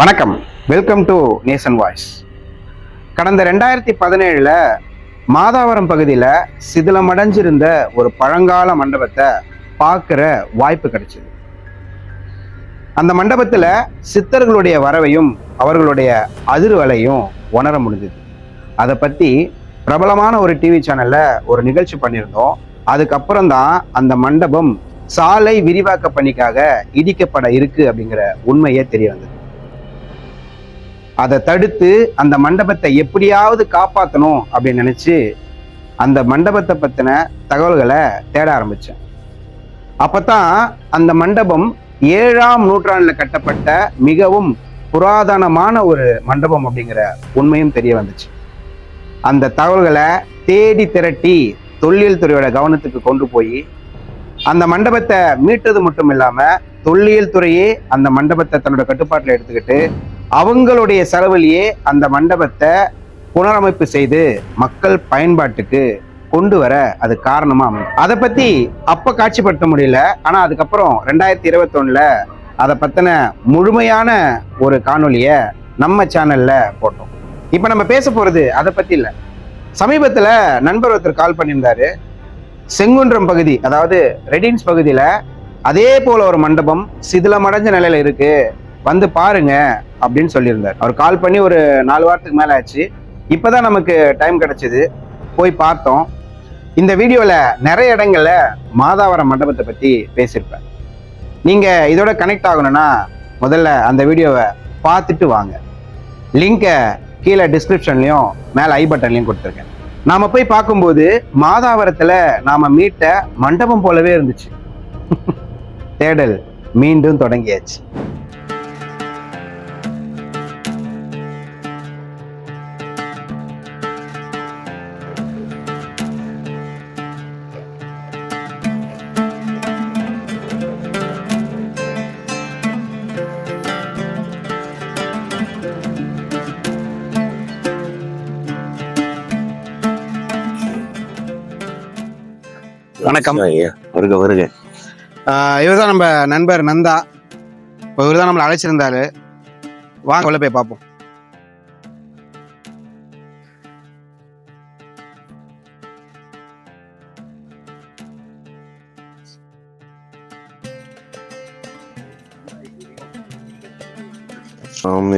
வணக்கம். Welcome to Nesan voice கடந்த ரெண்டாயிரத்தி பதினேழில் மாதாவரம் பகுதியில் சிதிலமடைஞ்சிருந்த ஒரு பழங்கால மண்டபத்தை பார்க்குற வாய்ப்பு கிடைச்சிது. அந்த மண்டபத்தில் சித்தர்களுடைய வரவையும் அவர்களுடைய அதிர்வலையும் உணர முடிஞ்சது. அதை பற்றி பிரபலமான ஒரு டிவி சேனலில் ஒரு நிகழ்ச்சி பண்ணியிருந்தோம். அதுக்கப்புறம் தான் அந்த மண்டபம் சாலை விரிவாக்க பணிக்காக இடிக்கப்பட இருக்கு அப்படிங்கிற உண்மையே தெரிய வந்தது. அதை தடுத்து அந்த மண்டபத்தை எப்படியாவது காப்பாற்றணும் அப்படின்னு நினச்சி அந்த மண்டபத்தை பற்றின தகவல்களை தேட ஆரம்பித்தேன் அப்போ தான் அந்த மண்டபம் ஏழாம் நூற்றாண்டில் கட்டப்பட்ட மிகவும் புராதனமான ஒரு மண்டபம் அப்படிங்கிற உண்மையும் தெரிய வந்துச்சு. அந்த தகவல்களை தேடி திரட்டி தொல்லியல் துறையோட கவனத்துக்கு கொண்டு போய் அந்த மண்டபத்தை மீட்டது மட்டும் இல்லாமல் தொல்லியல் துறையே அந்த மண்டபத்தை தன்னோட கட்டுப்பாட்டில் எடுத்துக்கிட்டு அவங்களுடைய செலவிலேயே அந்த மண்டபத்தை புனரமைப்பு செய்து மக்கள் பயன்பாட்டுக்கு கொண்டு வர அது காரணமா அமையும். அதை பத்தி அப்ப காட்சிப்படுத்த முடியல. ஆனா அதுக்கப்புறம் ரெண்டாயிரத்தி இருபத்தொன்னுல அதை பத்தின முழுமையான ஒரு காணொலிய நம்ம சேனல்ல போட்டோம். இப்போ நம்ம பேச போகிறது அதை பற்றி இல்லை. சமீபத்தில் நண்பர் ஒருத்தர் கால் பண்ணியிருந்தாரு. செங்குன்றம் பகுதி அதாவது ரெடின்ஸ் பகுதியில் அதே போல் ஒரு மண்டபம் சிதிலமடைஞ்ச நிலையில் இருக்குது வந்து பாருங்க அப்படின்னு சொல்லியிருந்தார். அவர் கால் பண்ணி ஒரு நாலு வாரத்துக்கு மேலே ஆச்சு. இப்போ தான் நமக்கு டைம் கிடைச்சிது. போய் பார்த்தோம். இந்த வீடியோவில் நிறைய இடங்களில் மாதாவரம் மண்டபத்தை பற்றி பேசியிருப்பேன் நீங்கள் இதோட கனெக்ட் ஆகணும்னா முதல்ல அந்த வீடியோவை பார்த்துட்டு வாங்க. லிங்கை கீழே டிஸ்கிரிப்ஷன்லையும் மேலே ஐ பட்டன்லையும் கொடுத்துருக்கேன். நாம் போய் பார்க்கும்போது மாதாவரத்தில் நாம் மீட்ட மண்டபம் போலவே இருந்துச்சு. தேடல் மீண்டும் தொடங்கியாச்சு. வணக்கம். ஐயா வருக வருக. இவர் தான் நம்ம நண்பர் நந்தா. இப்போ இவர் தான் நம்மளை அழைச்சிருந்தாரு. வாங்க உள்ள போய் பார்ப்போம்.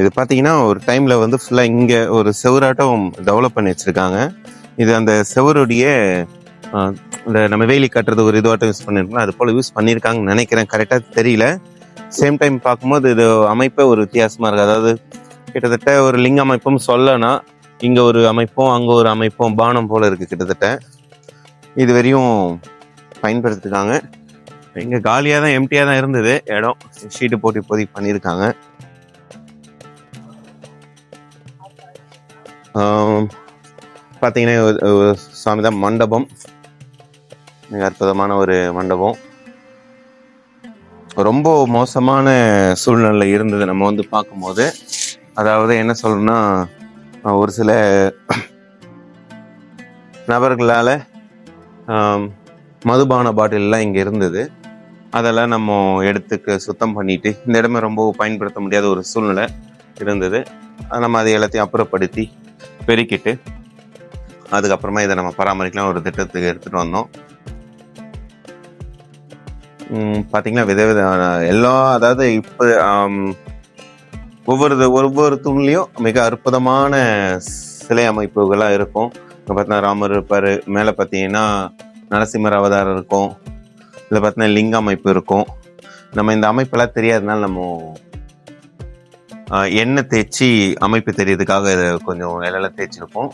இது பாத்தீங்கன்னா ஒரு டைம்ல வந்து ஃபுல்லா இங்க ஒரு செவராட்டம் டெவலப் பண்ணி வச்சிருக்காங்க. இது அந்த செவருடைய இந்த நம்ம வேலி கட்டுறது ஒரு இதுவாட்டம் யூஸ் பண்ணியிருக்கோம் அது போல் யூஸ் பண்ணியிருக்காங்கன்னு நினைக்கிறேன். கரெக்டாக தெரியல. சேம் டைம் பார்க்கும்போது இது அமைப்பே ஒரு வித்தியாசமாக இருக்குது அதாவது கிட்டத்தட்ட ஒரு லிங்க அமைப்பும் சொல்லனா இங்கே ஒரு அமைப்பும் அங்கே ஒரு அமைப்பும் பானம் போல் இருக்குது கிட்டத்தட்ட. இது வரையும் பயன்படுத்திருக்காங்க. இங்கே காலியாக தான் எம்டியாக தான் இருந்தது. இடம் ஷீட்டு போட்டு இப்போதைக்கு பண்ணியிருக்காங்க பார்த்தீங்கன்னா சாமி தான் மண்டபம். மிக அற்புதமான ஒரு மண்டபம். ரொம்ப மோசமான சூழ்நிலை இருந்தது நம்ம வந்து பார்க்கும்போது அதாவது என்ன சொல்லணும்னா ஒரு சில நபர்களால் மதுபான பாட்டில்லாம் இங்கே இருந்தது. அதெல்லாம் நம்ம எடுத்துக்கு சுத்தம் பண்ணிட்டு இந்த இடமே ரொம்ப பயன்படுத்த முடியாத ஒரு சூழ்நிலை இருந்தது. நம்ம அதை எல்லாத்தையும் அப்புறப்படுத்தி பெருக்கிட்டு அதுக்கப்புறமா இதை நம்ம பராமரிக்கலாம் ஒரு திட்டத்துக்கு எடுத்துகிட்டு வந்தோம். பார்த்தீங்கன்னா பாத்தீங்கன்னா விதவித எல்லா அதாவது இப்போ ஒவ்வொரு ஒவ்வொரு தூண்லேயும் மிக அற்புதமான சிலை அமைப்புகளாக இருக்கும். இப்போ பார்த்தீங்கன்னா ராமர் இருப்பார். மேலே பார்த்தீங்கன்னா நரசிம்மர் அவதாரம் இருக்கும். இதில் பார்த்தீங்கன்னா லிங்க அமைப்பு இருக்கும். நம்ம இந்த அமைப்பெல்லாம் தெரியாதனால நம்ம எண்ணெய் தேய்ச்சி அமைப்பு தெரியறதுக்காக இதை கொஞ்சம் இலையில தேய்ச்சிருப்போம்.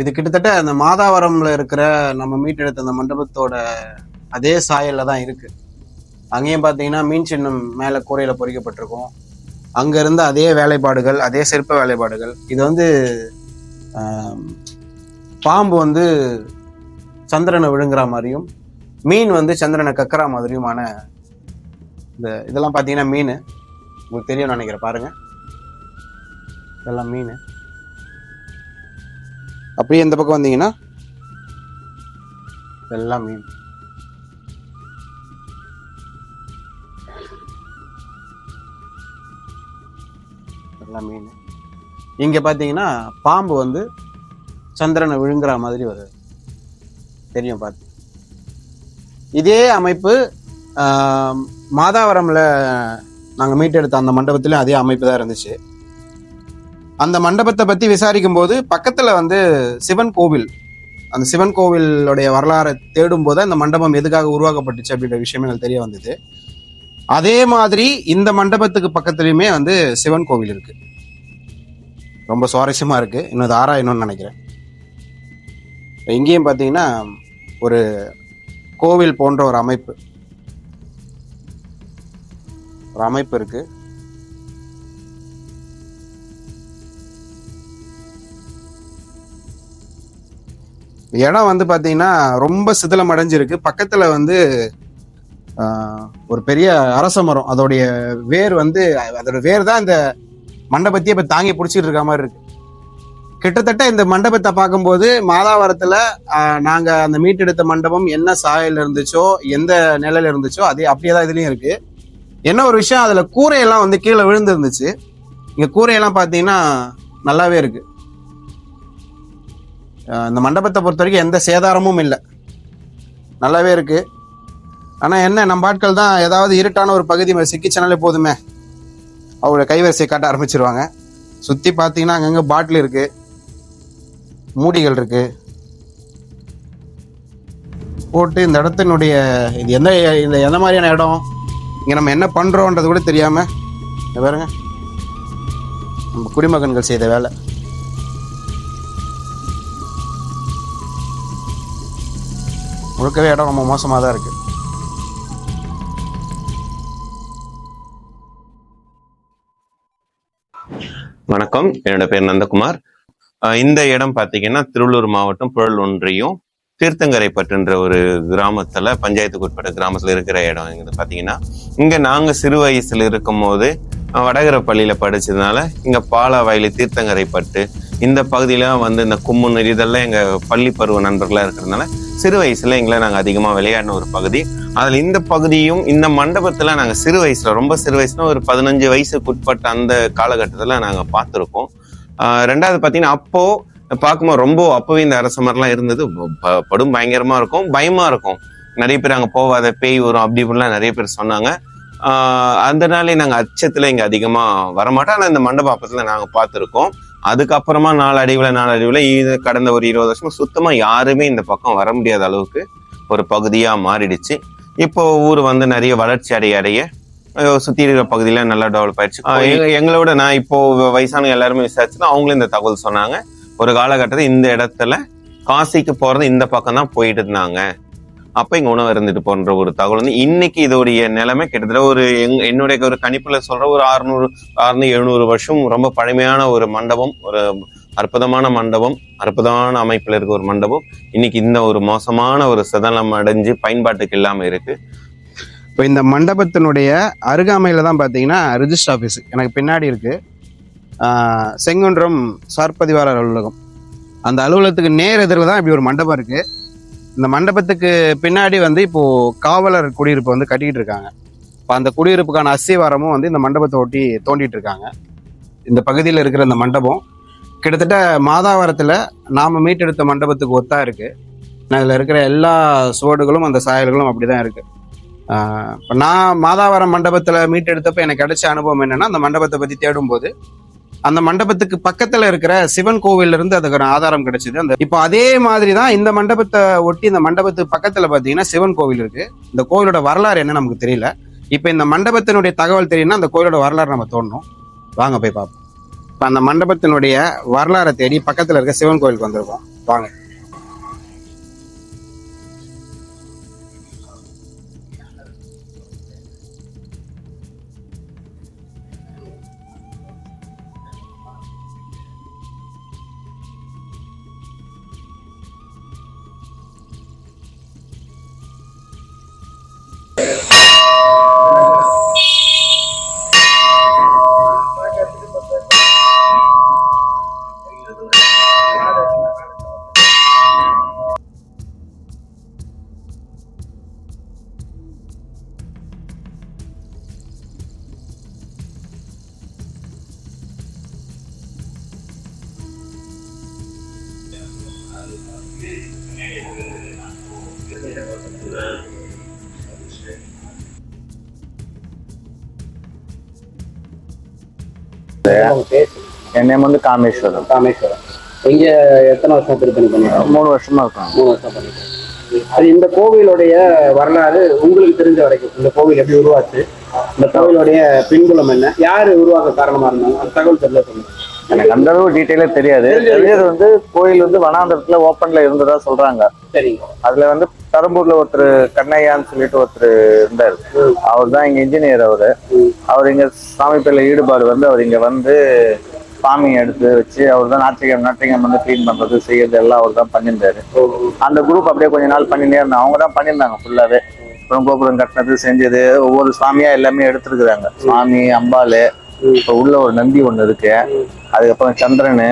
இது கிட்டத்தட்ட அந்த மாதாவரம்ல இருக்கிற நம்ம மீட்டெடுத்த அந்த மண்டபத்தோட அதே சாயல்ல தான் இருக்கு. அங்கேயும் பார்த்தீங்கன்னா மீன் சின்னம் மேலே கூரையில் பொறிக்கப்பட்டிருக்கும். அங்க இருந்த அதே வேலைப்பாடுகள் அதே சிற்ப வேலைப்பாடுகள். இது வந்து பாம்பு வந்து சந்திரனை விழுங்குற மாதிரியும் மீன் வந்து சந்திரனை கக்கிற மாதிரியுமான இந்த இதெல்லாம் பார்த்தீங்கன்னா மீன். உங்களுக்கு தெரியும் நினைக்கிறேன் பாருங்க. இதெல்லாம் மீன். அப்படியே இந்த பக்கம் வந்தீங்கன்னா எல்லாம் மீன். எல்லாம் மீன். இங்க பாத்தீங்கன்னா பாம்பு வந்து சந்திரனை விழுங்குற மாதிரி வருது. தெரியும் பார்த்து இதே அமைப்பு மாதாவரமில் மாதாவரம்ல நாங்கள் மீட்டெடுத்த அந்த மண்டபத்துலேயும் அதே அமைப்பு தான் இருந்துச்சு. அந்த மண்டபத்தை பற்றி விசாரிக்கும் போது பக்கத்தில் வந்து சிவன் கோவில் அந்த சிவன் கோவிலுடைய வரலாறை தேடும் போது அந்த மண்டபம் எதுக்காக உருவாக்கப்பட்டுச்சு அப்படின்ற விஷயம் எனக்கு தெரிய வந்தது. அதே மாதிரி இந்த மண்டபத்துக்கு பக்கத்துலயுமே வந்து சிவன் கோவில் இருக்கு. ரொம்ப சுவாரஸ்யமா இருக்கு. இன்னும் இது ஆராயணும்னு நினைக்கிறேன். இங்கேயும் பார்த்தீங்கன்னா ஒரு கோவில் போன்ற ஒரு அமைப்பு. ஒரு அமைப்பு இருக்குது இடம் வந்து பார்த்தீங்கன்னா ரொம்ப சிதிலம் அடைஞ்சிருக்கு. பக்கத்தில் வந்து ஒரு பெரிய அரச மரம். அதோடைய வேர் வந்து அதோட வேர் தான் இந்த மண்டபத்தையே இப்போ தாங்கி பிடிச்சிட்டு இருக்க மாதிரி இருக்கு. கிட்டத்தட்ட இந்த மண்டபத்தை பார்க்கும்போது மாதாவரத்தில் நாங்கள் அந்த மீட்டெடுத்த மண்டபம் என்ன சாயல் இருந்துச்சோ எந்த நிலையில இருந்துச்சோ அதே அப்படியே தான் இதுலேயும் இருக்கு. என்ன ஒரு விஷயம் அதில் கூரையெல்லாம் வந்து கீழே விழுந்துருந்துச்சு. இங்கே கூரையெல்லாம் பார்த்தீங்கன்னா நல்லாவே இருக்குது இந்த மண்டபத்தை பொறுத்த வரைக்கும் எந்த சேதாரமும் இல்லை. நல்லாவே இருக்கு. ஆனால் என்ன நம்ம ஆட்கள் தான் ஏதாவது இருட்டான ஒரு பகுதி சிக்கிச்சனாலே போதுமே. அவரோட கைவரிசையை காட்ட ஆரம்பிச்சிருவாங்க. சுற்றி பார்த்தீங்கன்னா அங்கங்கே பாட்டில் இருக்கு. மூடிகள் இருக்கு. போட்டு இந்த இடத்தினுடைய இது எந்த இந்த எந்த மாதிரியான இடம்? இங்கே நம்ம என்ன பண்ணுறோன்றது கூட தெரியாமல் பாருங்க. நம்ம குடிமகன்கள் செய்த வேலை. முழுக்கவே இடம் ரொம்ப மோசமாக தான் இருக்குது வணக்கம். என்னோட பேர் நந்தகுமார். இந்த இடம் பார்த்தீங்கன்னா திருவள்ளூர் மாவட்டம் புழல் ஒன்றியம் தீர்த்தங்கரைப்பட்டுன்ற ஒரு கிராமத்துல பஞ்சாயத்துக்கு உட்பட்ட கிராமத்துல இருக்கிற இடம் இது பார்த்தீங்கன்னா இங்க நாங்க சிறு வயசுல இருக்கும் போது வடகர பள்ளியில படிச்சதுனால இங்க பாலாவயலி தீர்த்தங்கரைப்பட்டு இந்த பகுதியிலாம் வந்து இந்த கும்முன் இதெல்லாம் எங்கள் பள்ளி பருவ நண்பர்களாக இருக்கிறதுனால சிறு வயசில் எங்களை நாங்கள் அதிகமாக விளையாடின ஒரு பகுதி. அதில் இந்த பகுதியும் இந்த மண்டபத்தில் நாங்கள் சிறு வயசில் ரொம்ப சிறு வயசுனா ஒரு பதினஞ்சு வயசுக்குட்பட்ட அந்த காலகட்டத்தில் நாங்கள் பார்த்துருக்கோம். ரெண்டாவது பார்த்தீங்கன்னா அப்போ பார்க்கும்போது ரொம்ப அப்போவே இந்த அரச மாதிரிலாம் இருந்தது. ப- படும் பயங்கரமாக இருக்கும் பயமாக இருக்கும். நிறைய பேர் அங்கே போவாத பேய் வரும் அப்படி இப்படிலாம் நிறைய பேர் சொன்னாங்க. ஆஹ் அதனாலே நாங்கள் அச்சத்தில் இங்கே அதிகமாக வரமாட்டோம். ஆனால் இந்த மண்டபத்தில் நாங்கள் பார்த்துருக்கோம். அதுக்கப்புறமா நாளடைவுல நாளடைவுல இது கடந்த ஒரு இருபது வருஷமா சுத்தமா யாருமே இந்த பக்கம் வர முடியாத அளவுக்கு ஒரு பகுதியா மாறிடுச்சு. இப்போ ஊர் வந்து நிறைய வளர்ச்சி அடைய அடைய சுத்தி இருக்கிற பகுதியில நல்லா டெவலப் ஆயிடுச்சு. எங்களோட நான் இப்போ வயசானவங்க எல்லாருமே விசாரிச்சுன்னா அவங்களும் இந்த தகவல் சொன்னாங்க. ஒரு காலகட்டத்தில் இந்த இடத்துல காசிக்கு போறது இந்த பக்கம் தான் போயிட்டு இருந்தாங்க. அப்போ இங்கே உணவு இருந்துட்டு போன்ற ஒரு தகவல் வந்து இன்னைக்கு இதோடைய நிலைமை கிட்டத்தட்ட ஒரு எங் என்னுடைய ஒரு கணிப்பில் சொல்கிற ஒரு அறுநூறு அறுநூறு எழுநூறு வருஷம் ரொம்ப பழமையான ஒரு மண்டபம் ஒரு அற்புதமான மண்டபம் அற்புதமான அமைப்பில் இருக்க ஒரு மண்டபம். இன்னைக்கு இந்த ஒரு மோசமான ஒரு சதனம் அடைஞ்சு பயன்பாட்டுக்கு இல்லாமல் இருக்குது இப்போ இந்த மண்டபத்தினுடைய அருகாமையில் தான் பார்த்தீங்கன்னா ரிஜிஸ்டர் ஆஃபீஸ் எனக்கு பின்னாடி இருக்குது செங்குன்றம் சார்பதிவாளர் அலுவலகம். அந்த அலுவலகத்துக்கு நேர் எதிரில் தான் இப்படி ஒரு மண்டபம் இருக்குது இந்த மண்டபத்துக்கு பின்னாடி வந்து இப்போ காவலர் குடியிருப்பு வந்து கட்டிக்கிட்டு இருக்காங்க. இப்போ அந்த குடியிருப்புக்கான அஸ்திவாரமும் வந்து இந்த மண்டபத்தை ஒட்டி தோண்டிட்டு இருக்காங்க. இந்த பகுதியில் இருக்கிற இந்த மண்டபம் கிட்டத்தட்ட மாதாவரத்தில் நாம் மீட்டெடுத்த மண்டபத்துக்கு ஒத்தா இருக்கு. அதில் இருக்கிற எல்லா சுவடுகளும் அந்த சாயல்களும் அப்படிதான் இருக்கு. இருக்குது இப்போ நான் மாதாவரம் மண்டபத்தில் மீட்டெடுத்தப்ப எனக்கு கிடைச்ச அனுபவம் என்னன்னா அந்த மண்டபத்தை பற்றி தேடும்போது அந்த மண்டபத்துக்கு பக்கத்துல இருக்கிற சிவன் கோவில்ல இருந்து அதுக்கு ஆதாரம் கிடைச்சது. அந்த இப்போ அதே மாதிரி தான் இந்த மண்டபத்தை ஒட்டி இந்த மண்டபத்துக்கு பக்கத்துல பாத்தீங்கன்னா சிவன் கோவில் இருக்கு. இந்த கோவிலோட வரலாறு என்ன நமக்கு தெரியல. இப்போ இந்த மண்டபத்தினுடைய தகவல் தெரியும்னா அந்த கோவிலோட வரலாறு நம்ம தோணும் வாங்க போய் பார்ப்போம் இப்போ அந்த மண்டபத்தினுடைய வரலாறை தேடி பக்கத்துல இருக்க சிவன் கோவிலுக்கு வந்திருக்கோம். வாங்க. என் வந்து காமேஸ்வரன் ராமேஸ்வரம் இங்க எத்தனை வருஷம் திருப்பணி பண்ணிருக்கோம் மூணு வருஷமா இருக்காங்க மூணு வருஷம் பண்ணிருக்கோம் அது இந்த கோவிலுடைய வரலாறு உங்களுக்கு தெரிஞ்ச வரைக்கும் இந்த கோவில் எப்படி உருவாச்சு? இந்த கோவிலுடைய பின்புலம் என்ன? யாரு உருவாக்க காரணமா இருந்தாங்க? அந்த தகவல் தெரியல சொல்லுங்க. எனக்கு அந்த அளவு டீட்டெயிலே தெரியாது. தெரிஞ்சது. வந்து கோயில் வந்து வனாந்தரத்துல ஓப்பன்ல இருந்ததா சொல்றாங்க. அதுல வந்து பெரம்பூர்ல ஒருத்தர் கண்ணையான்னு சொல்லிட்டு ஒருத்தர் இருந்தாரு. அவர் தான் இங்க இன்ஜினியர் அவரு. அவர் இங்க சாமி பேர்ல ஈடுபாடு வந்து அவர் இங்க வந்து சாமி எடுத்து வச்சு அவர் தான் நாட்டிகம் நாட்டிகம் வந்து க்ளீன் பண்றது செய்யறது எல்லாம் அவர் தான் பண்ணியிருந்தாரு அந்த குரூப் அப்படியே கொஞ்ச நாள் பண்ணிட்டே இருந்தாங்க. அவங்க தான் பண்ணியிருந்தாங்க ஃபுல்லாவே அப்புறம் கோபுரம் கட்டினது செஞ்சது ஒவ்வொரு சாமியா எல்லாமே எடுத்துருக்குறாங்க. சாமி அம்பாள் இப்போ உள்ள ஒரு நந்தி ஒண்ணு இருக்கு. அதுக்கப்புறம் சந்திரனு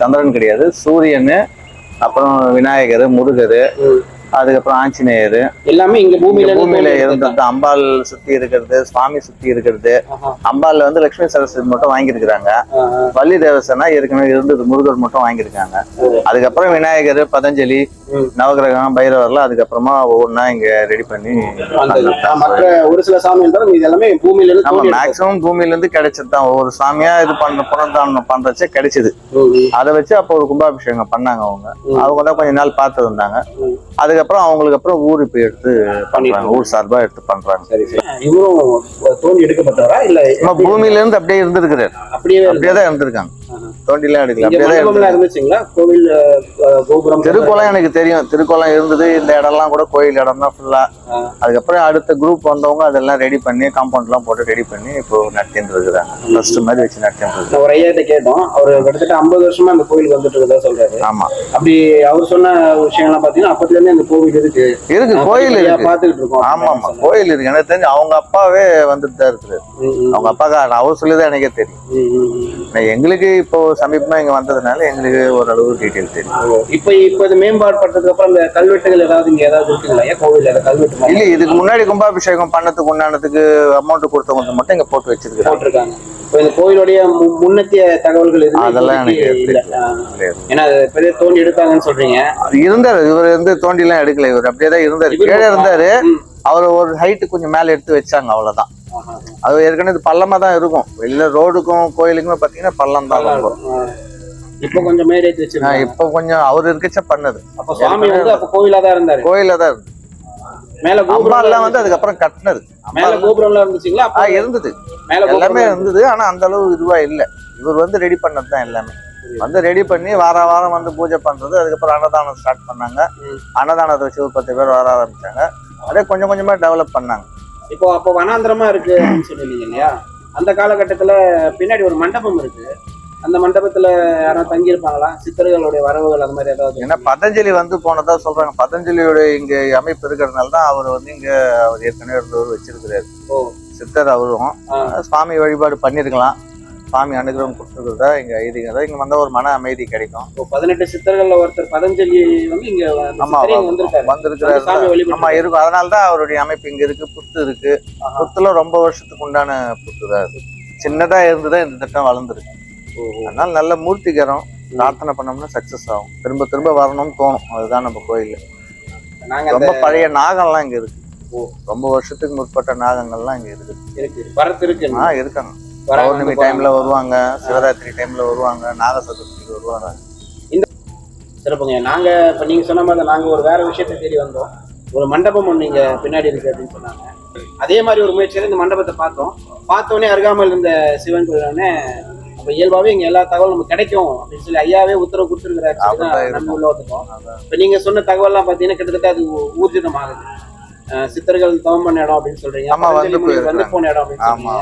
சந்திரன் கிடையாது சூரியனு அப்புறம் விநாயகர் முருகர் அதுக்கப்புறம் ஆஞ்சநேயர். எல்லாமே இங்க பூமியில இருந்து பூமியில இருந்தது அம்பாள் சுத்தி இருக்கிறது சுவாமி சுத்தி இருக்கிறது. அம்பாள்ல வந்து லட்சுமி சரஸ்வதி மட்டும் வாங்கியிருக்கிறாங்க. வள்ளி தேவசனா ஏற்கனவே இருந்தது முருகர் மட்டும் வாங்கியிருக்காங்க. அதுக்கப்புறம் விநாயகர் பதஞ்சலி. நவகிரகம் பைரவர்லாம் அதுக்கப்புறமா ஒவ்வொன்றா இங்க ரெடி பண்ணி மற்ற ஒரு சில சாமி எல்லாமே பூமியில இருந்து நம்ம. மேக்சிமம் பூமியில இருந்து கிடைச்சது தான் ஒவ்வொரு சாமியா இது பண்ண புனர்தானம் பண்றச்சே கிடைச்சது. அதை வச்சு அப்போ ஒரு கும்பாபிஷேகம் பண்ணாங்க அவங்க. அவங்க தான் கொஞ்ச நாள் பார்த்து வந்தாங்க. ம். அதுக்கப்புறம் அவங்களுக்கு அப்புறம் ஊர் இப்போ எடுத்து பண்றாங்க. ஊர் சார்பா எடுத்து பண்றாங்க. இவரும் தோண்டி எடுக்கப்பட்டவரா? இல்ல பூமியில இருந்து அப்படியே இருந்திருக்கிறாரு. அப்படியே அப்படியே தான் இருந்திருக்காங்க. தோண்டிலாம் எடுக்கல இங்க அப்படியே தான் மண்டபம்லாம் இருந்துச்சுங்களா? கோவில் கோபுரம் திருக்குளம் எனக்கு தெரியும். திருக்குளம் இருந்தது இந்த இடம்லாம் கூட கோயில் இடம் தான் ஃபுல்லா. அதுக்கப்புறம் அடுத்த குரூப் வந்தவங்க அதெல்லாம் ரெடி பண்ணி காம்பவுண்ட்லாம் போட்டு ரெடி பண்ணி இப்போ நடத்திட்டு இருக்கிறாங்க. ஃபர்ஸ்ட் மாதிரி வச்சு நடத்திட்டு இருக்காங்க நான் ஒரு ஐயாயிரத்தை கேட்டோம். அவர் கிட்டத்தட்ட ஐம்பது வருஷமா அந்த கோயில் வந்துட்டு இருக்கதா சொல்றாரு. ஆமா. அப்படி அவர் சொன்ன விஷயங்கள்லாம் பாத்தீங்கன்னா அப்பத்துல இருந்து அந்த கோவில் இருக்கு. இருக்கு கோயில் இருக்கு. பாத்துக்கிட்டு இருக்கோம் ஆமா ஆமா. கோயில் இருக்கு. எனக்கு தெரிஞ்சு அவங்க அப்பாவே வந்துட்டு தான் இருக்குது அவங்க அப்பா அவர் சொல்லிதான் எனக்கே தெரியும். எங்களுக்கு இப்போ சமீபமா இங்க வந்ததுனால எங்களுக்கு ஓரளவு டீட்டெயில் தெரியும். இப்ப இப்ப இது மேம்பாடு பண்றதுக்கு அப்புறம் இந்த கல்வெட்டுகள் ஏதாவது இங்க ஏதாவது இருக்குங்களா? ஏன் கோவில் கல்வெட்டு இல்ல இதுக்கு முன்னாடி கும்பாபிஷேகம் பண்ணதுக்கு உண்டானதுக்கு அமௌண்ட் கொடுத்தவங்க மட்டும் இங்க போட்டு வச்சிருக்காங்க போட்டிருக்காங்க. இப்ப இந்த கோயிலுடைய முன்னத்திய தகவல்கள் அதெல்லாம் எனக்கு. ஏன்னா பெரிய தோண்டி எடுத்தாங்கன்னு சொல்றீங்க. இருந்தாரு. இவர் வந்து தோண்டி எல்லாம் எடுக்கல. இவர் அப்படியே தான் இருந்தாரு. கீழே இருந்தாரு. அவர் ஒரு ஹைட் கொஞ்சம் மேல எடுத்து வச்சாங்க அவ்வளவுதான். அது ஏற்கனவே பள்ளமா தான் இருக்கும். வெளியில ரோடுக்கும் கோயிலுக்குமே பாத்தீங்கன்னா பள்ளம் தான் ஆ. இப்ப கொஞ்சம் வச்சிருக்காங்க. இப்போ கொஞ்சம் அவர் இருக்கச்ச பண்ணது. அப்ப சுவாமி வந்து அப்ப தான் இருந்தாரு. தான் மேல கோபுரம் எல்லாம் வந்து அதுக்கப்புறம் கட்டினது. மேல கோபுரம்லாம் இருந்துச்சுங்களா? ஆஹ் இருந்தது. மேல எல்லாமே இருந்தது. ஆனா அந்த அளவு இதுவா இல்ல. இவர் வந்து ரெடி பண்ணது தான் எல்லாமே. வந்து ரெடி பண்ணி வார வாரம் வந்து பூஜை பண்றது. அதுக்கப்புறம் அன்னதானம் ஸ்டார்ட் பண்ணாங்க. அன்னதானத்தை வச்சு ஒரு பத்து பேர் வர ஆரம்பிச்சாங்க. அப்படியே கொஞ்சம் கொஞ்சமா டெவலப் பண்ணாங்க. இப்போ அப்போ வனாந்திரமா இருக்கு அப்படின்னு சொன்னீங்க இல்லையா? அந்த காலகட்டத்துல பின்னாடி ஒரு மண்டபம் இருக்கு. அந்த மண்டபத்துல யாரும் தங்கி இருப்பாங்களா சித்தர்களுடைய வரவுகள் அந்த மாதிரி ஏதாவது ஏன்னா பதஞ்சலி வந்து போனதா சொல்றாங்க. பதஞ்சலியோட இங்க அமைப்பு இருக்கிறதுனால தான் அவர் வந்து இங்க அவர் ஏற்கனவே இருந்தவர் வச்சிருக்கிறாரு. ஓ. சித்தர் அவரும். சுவாமி வழிபாடு பண்ணிருக்கலாம். சுவாமி அனுகிரகம் கொடுத்துருக்கிறதா இங்க ஐதீகம். தான் இங்க வந்தா ஒரு மன அமைதி கிடைக்கும். பதினெட்டு சித்தர்கள்ல ஒருத்தர் பதஞ்சலி வந்து இங்க ஆமா வந்திருக்கிறாரு சாமி ஆமா இருக்கும். அதனால தான் அவருடைய அமைப்பு இங்க இருக்கு புத்து இருக்கு. ஆஹா. புத்துல ரொம்ப வருஷத்துக்கு உண்டான புத்து தான் அது. சின்னதா இருந்துதான் இந்த திட்டம் வளர்ந்துருக்கு. அதனால நல்ல மூர்த்திகரம் பிரார்த்தனை பண்ணோம்னா சக்சஸ் ஆகும். திரும்ப திரும்ப வரணும்னு தோணும். அதுதான் நம்ம கோயில் ரொம்ப பழைய நாகம்லாம் இங்க இருக்கு. ஓ. ரொம்ப வருஷத்துக்கு முற்பட்ட நாகங்கள்லாம் இங்க இருக்கு. இருக்கு வரத்து இருக்கு. ஆ இருக்காங்க. பௌர்ணமி டைம்ல வருவாங்க சிவராத்திரி டைம்ல வருவாங்க நாக சதுர்த்திக்கு வருவாங்க சிறப்புங்க. நாங்க இப்ப நீங்க சொன்ன மாதிரி நாங்க ஒரு வேற விஷயத்தை தேடி வந்தோம். ஒரு மண்டபம் ஒண்ணு இங்க பின்னாடி இருக்கு அப்படின்னு சொன்னாங்க. அதே மாதிரி ஒரு முயற்சியில இந்த மண்டபத்தை பார்த்தோம். பார்த்தோன்னே அருகாமையில் இருந்த சிவன் கோயிலானே அப்ப இயல்பாவே இங்க எல்லா தகவலும் நமக்கு கிடைக்கும் அப்படின்னு சொல்லி ஐயாவே உத்தரவு கொடுத்துருக்கிறாரு. நம்ம உள்ள வந்துட்டோம் இப்ப நீங்க சொன்ன தகவல்லாம் பாத்தீங்கன்னா கிட்டத்தட்ட அது ஊர்ஜிதம் ஆகுது சித்தர்கள் தவம் பண்ண இடம் அப்படின்னு சொல்றீங்க. வந்து போன இடம் அப்படின்னு. சொல்றீங்க.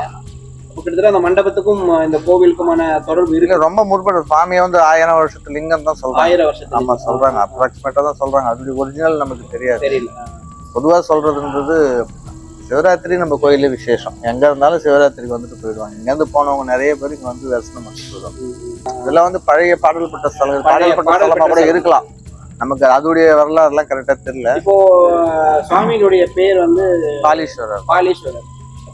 கிட்டத்தட்ட அந்த மண்டபத்துக்கும் இந்த கோவிலுக்குமான தொடர்பு இருக்கு. ரொம்ப முற்பட சுவாமியை வந்து ஆயிரம் வருஷத்து லிங்கம் தான் சொல்றாங்க. ஆயிரம் வருஷத்துக்கு ஆமா சொல்றாங்க. அப்ராக்சிமேட்டா தான் சொல்றாங்க. அது ஒரிஜினல் நமக்கு தெரியாது. தெரியல. பொதுவா சொல்றதுன்றது சிவராத்திரி நம்ம கோயிலே விசேஷம். எங்க இருந்தாலும் சிவராத்திரிக்கு வந்துட்டு போயிடுவாங்க. இங்க இருந்து போனவங்க நிறைய பேர் இங்க வந்து தரிசனம் பண்ணிட்டு இதெல்லாம் வந்து பழைய பாடல்பட்ட ஸ்தலங்கள். பாடல்பட்ட ஸ்தலமா கூட. இருக்கலாம். நமக்கு அதோடைய வரலாறு எல்லாம் கரெக்டா தெரியல. இப்போ சுவாமியினுடைய பேர் வந்து பாலீஸ்வரர். பாலீஸ்வரர்.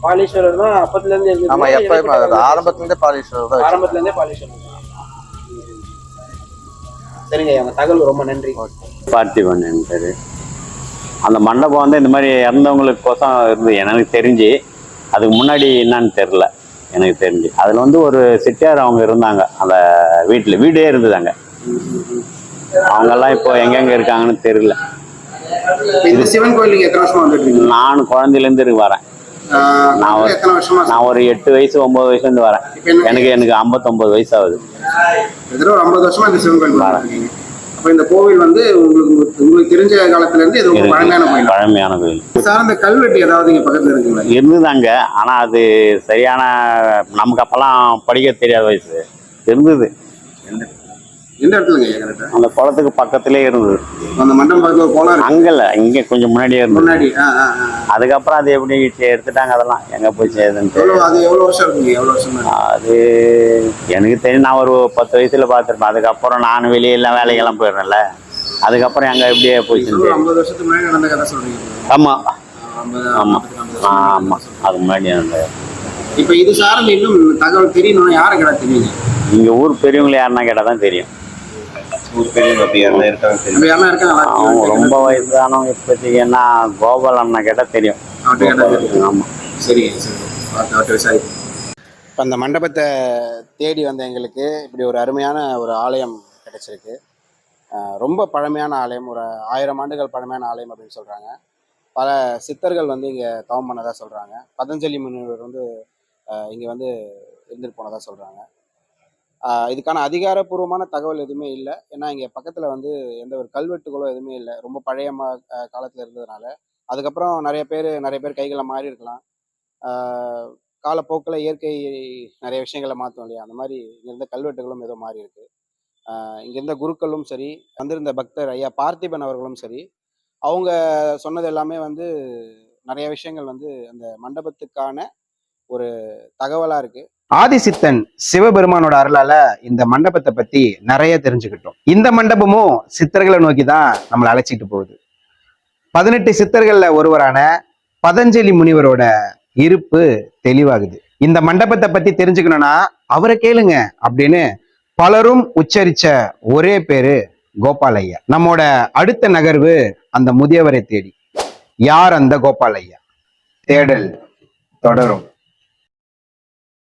பாலீஸ்வரர் தான் அப்பத்துல இருந்து. ஆமா எப்பயுமே ஆரம்பத்துல இருந்தே பாலீஸ்வரர் தான். ஆரம்பத்துல இருந்தே பாலீஸ்வரர் தான். சரிங்க உங்க தகவல் ரொம்ப நன்றி. பார்த்திபன் பேர் அந்த மண்டபம் வந்து இந்த மாதிரி இறந்தவங்களுக்கு கோசம் இருந்து எனக்கு தெரிஞ்சு அதுக்கு முன்னாடி என்னன்னு தெரில எனக்கு தெரிஞ்சு. அதில் வந்து ஒரு செட்டியார் அவங்க இருந்தாங்க அந்த வீட்டில் வீடே இருந்ததாங்க. அவங்கெல்லாம் இப்போ எங்கெங்க இருக்காங்கன்னு தெரியல. இந்த சிவன் கோயில் நீங்க எத்தனை வருஷமா வந்துட்டு இருக்கீங்க? நான் குழந்தையிலேருந்து இருக்கு வரேன். நான் ஒரு- நான் ஒரு எட்டு வயசு ஒன்பது வயசுலேருந்து வரேன். எனக்கு எனக்கு ஐம்பத்தொம்பது வயசு ஆகுது. ஐம்பது வருஷமா இந்த சிவன் கோயில் அப்ப இந்த கோவில் வந்து உங்களுக்கு உங்களுக்கு தெரிஞ்ச காலத்துல இருந்து இது ரொம்ப. பழமையான கோயில். பழமையான கோயில். சார்ந்த கல்வெட்டு ஏதாவது இங்க பக்கத்துல இருக்குங்களா? இருந்ததாங்க. ஆனால் அது சரியான நமக்கு அப்போல்லாம் படிக்க தெரியாத வயசு. இருந்தது. எந்த இடத்துலங்க ஐயா அந்த குளத்துக்கு பக்கத்திலே இருந்தது. அந்த மண்டபம் பக்கத்துல குளம் இருக்கு. அங்கல இங்க கொஞ்சம் முன்னாடியே இருந்தது. முன்னாடி. அதுக்கப்புறம் அது எப்படி எடுத்துட்டாங்க அதெல்லாம் எங்க போய் எவ்வளவு அது எவ்வளவு வருஷம் இருக்குங்க? எவ்வளவு வருஷம்? அது எனக்கு தெரியும் நான் ஒரு பத்து வயசுல பார்த்துருப்பேன். அதுக்கப்புறம் நான் வெளியெல்லாம் வேலைக்கெல்லாம் போயிடுறேன்ல அதுக்கப்புறம் எங்க எப்படியே போயிடுச்சு ஐம்பது வருஷத்துக்கு முன்னாடி நடந்த கதை சொல்றீங்க. ஆமா. ஆமா. ஆமா. அது முன்னாடி அந்த இப்ப இது சார்ந்து இன்னும் தகவல் தெரியணும்னா யாரை கேட்டா தெரியுங்க? இங்க ஊர் பெரியவங்களை யாருன்னா கேட்டால் தான் தெரியும். பெரியவங்க அப்படி இருக்காங்க? தெரியும் இருக்காங்க அவங்க ரொம்ப வயசானவங்க இப்போதைக்கு என்ன கோபால் அண்ணா கேட்டால் தெரியும். அவர்கிட்ட கேட்டா தெரியும். ஆமா. சரிங்க சரி. இப்போ அந்த மண்டபத்தை தேடி வந்த எங்களுக்கு இப்படி ஒரு அருமையான ஒரு ஆலயம் கிடைச்சிருக்கு. ரொம்ப பழமையான ஆலயம் ஒரு ஆயிரம் ஆண்டுகள் பழமையான ஆலயம் அப்படின்னு சொல்கிறாங்க பல சித்தர்கள் வந்து இங்கே தவம் பண்ணதாக சொல்கிறாங்க பதஞ்சலி முனிவர் வந்து இங்கே வந்து இருந்துட்டு போனதாக சொல்கிறாங்க இதுக்கான அதிகாரப்பூர்வமான தகவல் எதுவுமே இல்லை. ஏன்னா இங்கே பக்கத்தில் வந்து எந்த ஒரு கல்வெட்டுகளோ எதுவுமே இல்லை. ரொம்ப பழைய ம காலத்தில் இருந்ததுனால. அதுக்கப்புறம் நிறைய பேர் நிறைய பேர் கைகளை மாறி இருக்கலாம். காலப்போக்கில் இயற்கை நிறைய விஷயங்களை மாற்றும் இல்லையா? அந்த மாதிரி இங்க இருந்த கல்வெட்டுகளும் ஏதோ மாறி இருக்கு. ஆஹ் இருந்த குருக்களும் சரி வந்திருந்த பக்தர் ஐயா பார்த்திபன் அவர்களும் சரி அவங்க சொன்னது எல்லாமே வந்து நிறைய விஷயங்கள் வந்து அந்த மண்டபத்துக்கான ஒரு தகவலாக இருக்குது ஆதிசித்தன் சிவபெருமானோட அருளால இந்த மண்டபத்தை பத்தி நிறைய தெரிஞ்சுக்கிட்டோம். இந்த மண்டபமும் சித்தர்களை நோக்கி தான் நம்மளை அழைச்சிட்டு போகுது. பதினெட்டு சித்தர்கள்ல ஒருவரான பதஞ்சலி முனிவரோட இருப்பு தெளிவாகுது. இந்த மண்டபத்தை பத்தி தெரிஞ்சுக்கணும்னா அவரை கேளுங்க அப்படின்னு பலரும் உச்சரிச்ச ஒரே பேரு கோபாலையா. நம்மோட அடுத்த நகர்வு அந்த முதியவரை தேடி. யார் அந்த கோபாலையா? தேடல் தொடரும்.